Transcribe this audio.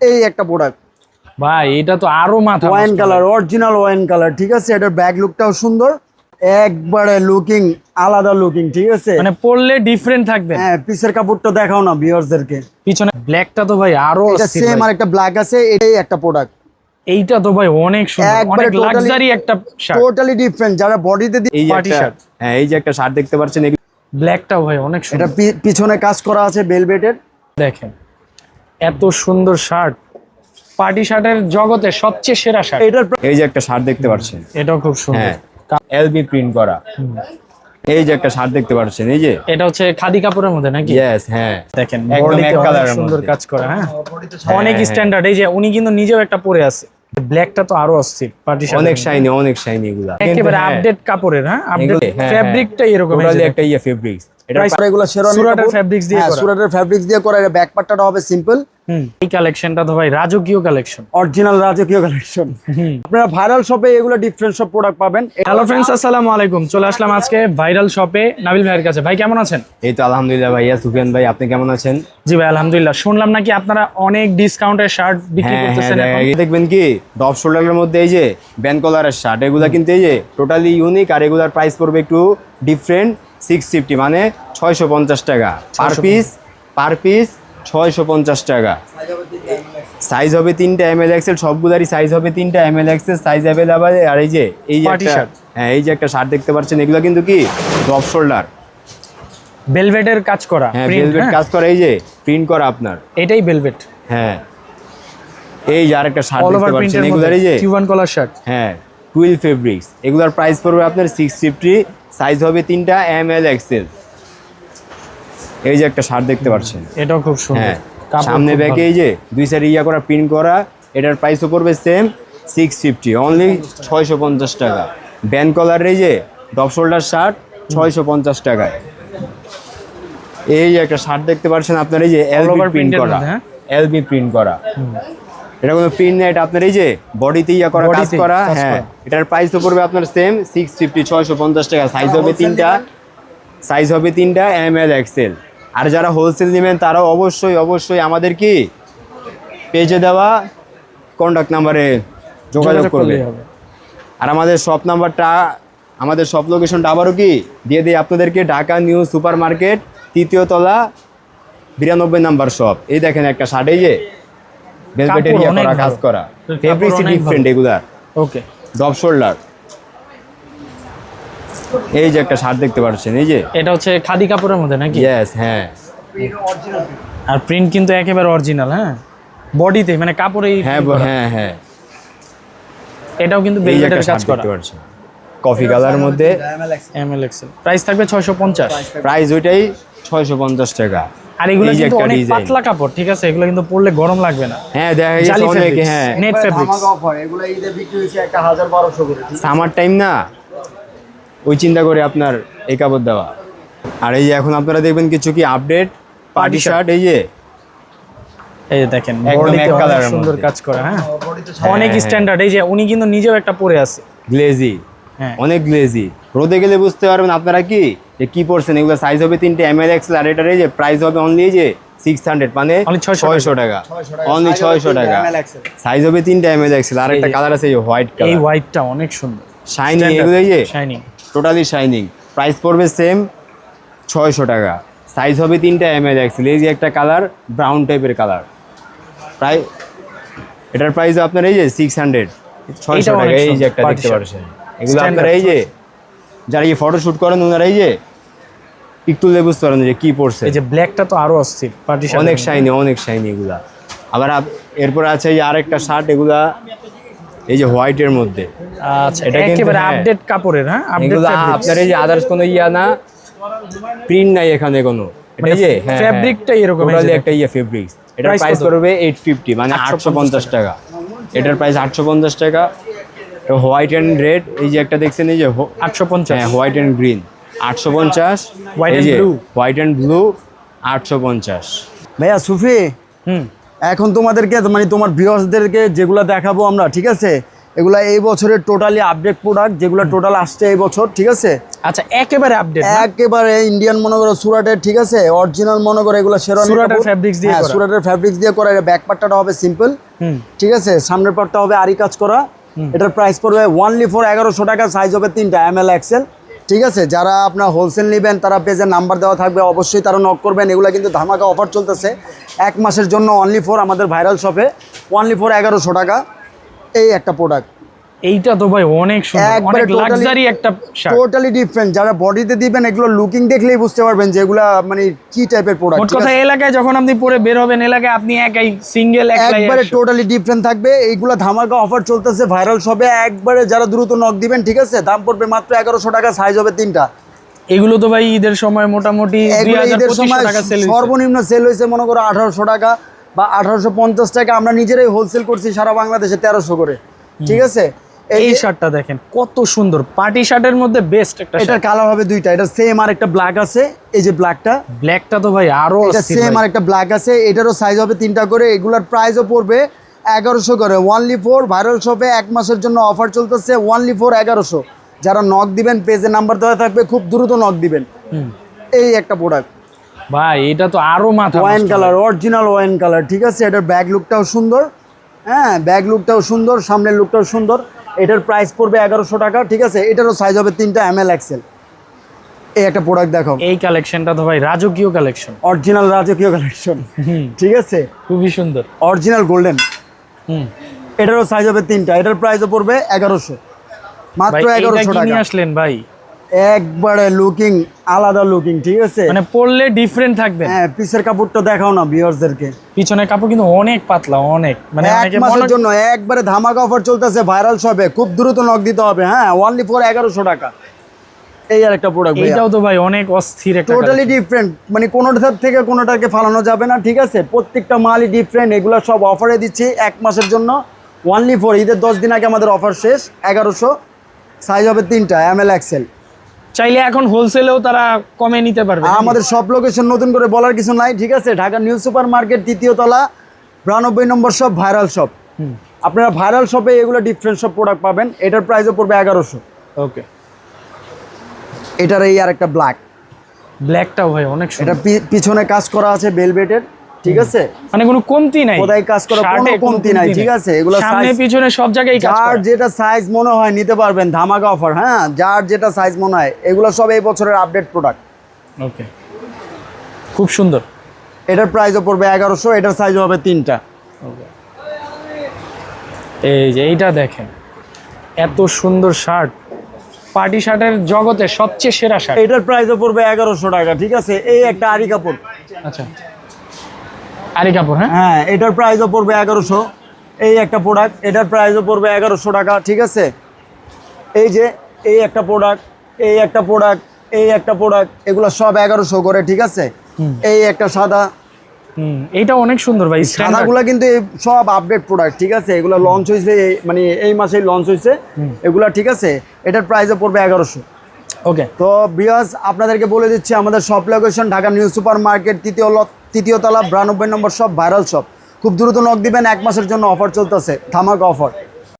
এই একটা প্রোডাক্ট ভাই এটা তো আরও মাথা wine colour original wine colour ঠিক আছে? এটার ব্যাক লুকটাও সুন্দর। একবারে লুকিং আলাদা লুকিং ঠিক আছে? মানে পরলে ডিফারেন্ট থাকবে। হ্যাঁ পিসের কাপড়টা দেখাও না ভিউয়ার্সদেরকে পিছনে ব্ল্যাকটা তো ভাই আরও এটা সেম আর একটা ব্ল্যাক আছে এটাই একটা প্রোডাক্ট এইটা তো ভাই অনেক সুন্দর। অনেক লাক্সারি একটা শার্ট টোটালি ডিফারেন্ট যারা বডিতে এই একটা shirt। হ্যাঁ এই যে একটা শার্ট দেখতে পাচ্ছেন ব্ল্যাকটা ভাই অনেক এটা সুন্দর। পি- পিছনে কাজ করা আছে বেলভেটের দেখেন। এত সুন্দর শার্ট। পার্টি শার্টের জগতে সবচেয়ে সেরা শার্ট। এটার এই যে একটা শার্ট দেখতে পাচ্ছেন। এটাও খুব সুন্দর। হ্যাঁ এলবি প্রিন্ট করা। এই যে একটা শার্ট দেখতে পাচ্ছেন এই যে? এটা হচ্ছে খাদি কাপড়ের মধ্যে নাকি? ইয়েস হ্যাঁ। দেখেন একদম এক অনেক কালারের সুন্দর কাজ করা হ্যাঁ? অনেক হ্যাঁ। স্ট্যান্ডার্ড এই যে উনি কিন্তু নিজেও একটা পরে আছে। ব্ল্যাকটা তো আরও অস্থির পার্টি শার্ট অনেক শাইনি অনেক শাইনি এগুলা। একেবারে হ্যাঁ, আপডেট কাপড়ের হ্যাঁ? আপডেট হ্যাঁ, এরকম। একটা ইয়ে ফেব্রিক্স এটা এগুলো সুরাটের। দিয়ে হ্যাঁ, করা। সুরাটের ফ্যাব্রিক্স দিয়ে করা। এটা ব্যাক পার্টটা হবে সিম্পল এই কালেকশনটা তো ভাই রাজকীয় কালেকশন অরিজিনাল রাজকীয় কালেকশন আপনারা ভাইরাল শপে এগুলো ডিফারেন্ট সব প্রোডাক্ট পাবেন। হ্যালো ফ্রেন্ডস আসসালামু আলাইকুম। চলে আসলাম আজকে ভাইরাল শপে নাবিল ভাইয়ের কাছে। ভাই কেমন আছেন? এই তো আলহামদুলিল্লাহ ভাইয়া সুফিয়ান ভাই আপনি কেমন আছেন? জি ভাই আলহামদুলিল্লাহ। শুনলাম নাকি আপনারা অনেক ডিসকাউন্টের শার্ট বিক্রি হ্যাঁ হ্যাঁ করতেছেন এখন? দেখবেন কি? ডপ শোল্ডারের মধ্যে এই যে ব্যান্ড কলারের শার্ট এগুলা কিন্তু এই যে টোটালি ইউনিক আর এগুলার প্রাইস পড়বে একটু ডিফারেন্ট সিক্স ফিফটি মানে ছয়শো পঞ্চাশ টাকা। পার পিস পার পিস ছয়শো পঞ্চাশ টাকা। সাইজ হবে তিনটা এম এল এক্সেল সবগুলারই সাইজ হবে তিনটা M L XL size available আর এই যে এই যে একটা হ্যাঁ এই যে একটা শার্ট দেখতে পাচ্ছেন এগুলো কিন্তু কি? ডপ শোল্ডার ভেলভেটের কাজ করা হ্যাঁ ভেলভেট হ্যাঁ? কাজ করা এই যে প্রিন্ট করা আপনার। এটাই ভেলভেট হ্যাঁ। এই যে আরেকটা শার্ট দেখতে পাচ্ছেন এগুলার এই যে কিউবান কলার শার্ট হ্যাঁ টুয়েলভ ফেব্রিক্স এগুলোর প্রাইস পড়বে আপনার সিক্স ফিফটি সাইজ হবে তিনটা এম এল এক্সেল। এই যে একটা শার্ট দেখতে পাচ্ছেন। এটাও খুব সুন্দর। হ্যাঁ সামনে ব্যাকে এই যে দুই সাইড ইয়া করা প্রিন্ট করা এটার প্রাইসও পড়বে সেম সিক্স ফিফটি অনলি ছয়শো পঞ্চাশ টাকা। ব্যান কলার এই যে ডপ শোল্ডার শার্ট ছয়শো পঞ্চাশ টাকায়। এই যে একটা শার্ট দেখতে পাচ্ছেন আপনার এই যে এলবি প্রিন্ট করা। হ্যাঁ? এলবি প্রিন্ট করা। এটা কোনো প্রিন্ট নেই এটা আপনার এই যে বডিতে ইয়া করা কাজ করা হ্যাঁ। এটার প্রাইস তো পড়বে আপনার সেম সিক্স ফিফটি ছয়শো পঞ্চাশ টাকা। সাইজ হবে তিনটা। সাইজ হবে তিনটা এম এল এক্সেল আর যারা হোলসেল নেবেন তারাও অবশ্যই অবশ্যই আমাদের কি? পেজে দেওয়া কন্ট্যাক্ট নাম্বারে যোগাযোগ করবে। আর আমাদের শপ নাম্বারটা আমাদের শপ লোকেশনটা আবারও কি? দিয়ে দিই আপনাদেরকে ঢাকা নিউ সুপার মার্কেট তৃতীয় তলা বিরানব্বই নাম্বার শপ এই দেখেন একটা শার্ট এই যে। কাপড় ইয়া অনেক করা কাজ করা। কাপড় ফেব্রিক্স ডিফারেন্ট। এগুলার ওকে ডপ শোল্ডার এই যে একটা শার্ট দেখতে পাচ্ছেন এই যে। এটা হচ্ছে খাদি কাপড়ের মধ্যে নাকি? হ্যাঁ। আর প্রিন্ট কিন্তু একেবারে অরিজিনাল হ্যাঁ? বডিতে মানে কাপড়েই হ্যাঁ। হ্যাঁ হ্যাঁ। এটাও কিন্তু ভেলভেটের কাজ করা। কফি কালার মধ্যে এমএল এক্সেল প্রাইস থাকবে 650 প্রাইস ওইটাই ছয়শো পঞ্চাশ টাকা। আর এগুলো কিন্তু অনেক পাতলা কাপড় ঠিক আছে? এগুলো কিন্তু পরলে গরম লাগবে না। হ্যাঁ দেখা গেছে অনেকে হ্যাঁ। নেট ফেব্রিক্স অফার এগুলো ঈদে বিক্রি হয়েছে একটা হাজার বারোশো করে সামার টাইম না? ওই চিন্তা করে আপনার এই কাপড় দেওয়া। আর এই যে এখন আপনারা দেখবেন কিছু কি আপডেট পার্টি শার্ট এই যে? এই যে দেখেন সুন্দর কাজ করা হ্যাঁ? অনেক স্ট্যান্ডার্ড এই যে উনি কিন্তু নিজেও একটা পরে আছে। গ্লেজি হ্যাঁ। অনেক গ্লেজি রোদে গেলে বুঝতে পারবেন আপনারা কি? যে কি পড়ছেন? এগুলো সাইজ হবে তিনটে এম এল এক্সেল আর এটার এই যে প্রাইস হবে অনলি যে সিক্স হান্ড্রেড মানে Only 600 ছয়শো টাকা। অনলি ছয়শো টাকা। সাইজ হবে তিনটে এম এল এক্সেল আর একটা কালার আছে এই হোয়াইট এই হোয়াইটটা অনেক সুন্দর। শাইনি এগুলো এই যে শাইনিং টোটালি শাইনিং প্রাইস পড়বে সেম ছয়শো টাকা। সাইজ হবে তিনটা এম এল এক্সেল এই যে একটা কালার ব্রাউন টাইপের কালার প্রায় এটার প্রাইস আপনার এই যে সিক্স হান্ড্রেড ছয়শো টাকা এই যে একটা দেখতে। পাচ্ছেন এগুলো আপনার এই যে যারা এই ফটো শ্যুট করেন ওনারা এই যে একটু বুঝতে পারেন যে কি পড়ছে। এই যে ব্ল্যাকটা তো আরও অস্থির পার্টি অনেক শাইনি অনেক শাইনি এগুলা। আবার এরপর আছে এই যে আরেকটা শার্ট এগুলা এই যে হোয়াইটের মধ্যে। আচ্ছা এটা একেবারে হ্যাঁ। আপডেট কাপড়ের হ্যাঁ? আপডেট এগুলো আপনার এই যে আদার্স কোনো ইয়া না প্রিন্ট নাই এখানে কোনো। এটা মানে এই যে হ্যাঁ, এরকম, এই যে একটা ইয়া ফেব্রিক্স এটার প্রাইস করবে এইট ফিফটি মানে আটশো পঞ্চাশ টাকা। এটার প্রাইস আটশো পঞ্চাশ টাকা। হোয়াইট অ্যান্ড রেড এই যে একটা দেখছেন এই যে হো- আটশো পঞ্চাশ। হ্যাঁ হোয়াইট অ্যান্ড গ্রিন আটশো পঞ্চাশ। White এই and যে blue। হোয়াইট অ্যান্ড ব্লু আটশো পঞ্চাশ। ভাইয়া সুফি? হুম। এখন তোমাদেরকে মানে তোমার ভিউয়ার্সদেরকে যেগুলো দেখাবো আমরা ঠিক আছে? এগুলা এই বছরের টোটালি আপডেট প্রোডাক্ট যেগুলো টোটাল আসছে এই বছর ঠিক আছে? আচ্ছা একেবারে আপডেট একেবারে ইন্ডিয়ান মনে করো সুরাটের ঠিক আছে? অরিজিনাল মনে করো এগুলো শেরওয়ানি সুরাটের fabrics দিয়ে হ্যাঁ, করা। সুরাটের ফ্যাব্রিক্স দিয়ে করা। এটা ব্যাক পার্টটা হবে সিম্পল ঠিক আছে? সামনের পার্টটা হবে আরি কাজ করা। এটার প্রাইস পড়বে ওয়ানলি ফোর এগারোশো টাকা সাইজ হবে তিনটা এম এল এক্সেল ঠিক আছে, যারা আপনার হোলসেল নেবেন, তারা পেজে নাম্বার দেওয়া থাকবে, অবশ্যই তারা নক করবেন। এগুলো কিন্তু ধামাকা অফার চলতেছে। এক মাসের জন্য অনলি ফোর আমাদের ভাইরাল শপে অনলি ফোর এগারোশো টাকা। এই একটা প্রোডাক্ট এইটা তো ভাই অনেক সুন্দর অনেক লাক্সারি একটা শার্ট টোটালি ডিফারেন্ট যারা বডিতে দিবেন এগুলো লুকিং দেখলেই বুঝতে পারবেন যে এগুলা মানে কি টাইপের মোট প্রোডাক্ট কথা এলাকায় যখন আপনি পরে বের হবেন এলাকায় আপনি একাই সিঙ্গেল একলাই একবারে টোটালি ডিফারেন্ট থাকবে। এইগুলো ধামাকা অফার চলতেছে ভাইরাল সবে একবারে যারা দ্রুত নক দিবেন ঠিক আছে? দাম পড়বে মাত্র এগারোশো টাকা সাইজ হবে তিনটা। এগুলো তো ভাই ঈদের সময় মোটামুটি ঈদের সময় টাকা সেল সর্বনিম্ন সেল হয়েছে মনে করো আঠারোশো টাকা বা আঠারোশো পঞ্চাশ টাকা। আমরা নিজেরাই হোলসেল করছি সারা বাংলাদেশে তেরোশো করে ঠিক আছে? এই শার্টটা দেখেন কত সুন্দর। পার্টি শার্টের মধ্যে বেস্ট একটা এটার কালার হবে দুইটা এটা সেম আর একটা ব্ল্যাক আছে এই যে ব্ল্যাকটা ব্ল্যাকটা তো ভাই আরও এটা সেম আর একটা ব্ল্যাক আছে এটারও সাইজ হবে তিনটা করে এগুলার প্রাইসও পড়বে এগারোশো করে। ওয়ানলি ফোর ভাইরাল শপে এক মাসের জন্য অফার চলতেছে ওয়ানলি ফোর এগারোশো। যারা নক দিবেন পেজে নাম্বার দেওয়া থাকবে খুব দ্রুত নক দিবেন। এই একটা প্রোডাক্ট ভাই এটা তো আরও মাথা wine colour original wine colour ঠিক আছে? এটার ব্যাক লুকটাও সুন্দর হ্যাঁ? ব্যাক লুকটাও সুন্দর সামনের লুকটাও সুন্দর। এটার প্রাইস পড়বে এগারোশো টাকা ঠিক আছে? এটারও সাইজ হবে তিনটা এম এল এক্সেল এই একটা প্রোডাক্ট দেখো এই কালেকশনটা তো ভাই রাজকীয় কালেকশন অরিজিনাল রাজকীয় কালেকশন ঠিক আছে? খুবই সুন্দর। অরিজিনাল গোল্ডেন হুম। এটারও সাইজ হবে তিনটা এটার প্রাইসও পড়বে এগারোশো। মাত্র এগারোশো টাকা। নিয়ে আসলেন ভাই? একবারে লুকিং আলাদা লুকিং ঠিক আছে? মানে পরলে ডিফারেন্ট থাকবে। হ্যাঁ পিসের কাপড়টা দেখাও না ভিউয়ার্সদেরকে পিছনের কাপড় কিন্তু অনেক পাতলা অনেক। মানে এক মাসের জন্য একবারে ধামাকা অফার চলতেছে ভাইরাল শপে খুব দ্রুত নক দিতে হবে হ্যাঁ ওনলি ফর এগারোশো টাকা। এই আর একটা প্রোডাক্ট এইটাও তো ভাই অনেক অস্থির একটা টোটালি ডিফারেন্ট মানে কোনোটার থেকে কোনোটাকে ফালানো যাবে না ঠিক আছে? প্রত্যেকটা মালই ডিফারেন্ট এগুলো সব অফারে দিচ্ছি এক মাসের জন্য। ওনলি ফর ঈদের দশ দিন আগে আমাদের অফার শেষ এগারোশো। সাইজ হবে তিনটা এম এল এক্সেল চাইলে এখন হোলসেলেও তারা কমে নিতে পারবে আমাদের সব লোকেশন নতুন করে বলার কিছু নাই ঠিক আছে? ঢাকা নিউ সুপার মার্কেট তৃতীয় তলা বিরানব্বই নম্বর শপ ভাইরাল শপ আপনারা ভাইরাল শপে এগুলো ডিফারেন্ট সব প্রোডাক্ট পাবেন এটার প্রাইসও পড়বে এগারোশো। ওকে এটার এই আর একটা ব্ল্যাক ব্ল্যাকটাও ভাই অনেক এটা পিছনে কাজ করা আছে বেলভেটের ঠিক আছে? মানে কোনো কমতি নাই। কোথায় কাজ করা কোনো কমতি নাই ঠিক আছে? এগুলো সামনে পিছনে সব জায়গায় কাজ যার যেটা সাইজ মনে হয় নিতে পারবেন ধামাকা অফার হ্যাঁ? যার যেটা সাইজ মনে হয় এগুলো সব এই বছরের আপডেট প্রোডাক্ট ওকে খুব সুন্দর। এটার প্রাইসও পড়বে এগারোশো এটার সাইজও হবে তিনটা। এই যে এইটা দেখেন এত সুন্দর শার্ট পার্টি শার্টের জগতে সবচেয়ে সেরা শার্ট এটার প্রাইসও পড়বে এগারোশো টাকা ঠিক আছে? এই একটা আরি কাপড়। আচ্ছা। আরি কাপড় হ্যাঁ? হ্যাঁ এটার প্রাইসও পড়বে এগারোশো। এই একটা প্রোডাক্ট এটার প্রাইসও পড়বে এগারোশো টাকা ঠিক আছে? এই যে এই একটা প্রোডাক্ট এই একটা প্রোডাক্ট এই একটা প্রোডাক্ট এগুলো সব এগারোশো করে ঠিক আছে? এই একটা সাদা। হুম এইটা অনেক সুন্দর ভাই সাদাগুলো কিন্তু সব আপডেট প্রোডাক্ট ঠিক আছে? এগুলো লঞ্চ হয়েছে মানে এই মাসেই লঞ্চ হয়েছে এগুলো ঠিক আছে? এটার প্রাইসও পড়বে এগারোশো। ওকে তো বিয়াস আপনাদেরকে বলে দিচ্ছি, আমাদের shop location Dhaka new super market তৃতীয় তৃতীয়তলা তৃতীয় বিরানব্বই নম্বর শপ ভাইরাল শপ খুব দ্রুত নক দিবেন, এক মাসের জন্য অফার চলতেছে, ধামাকা অফার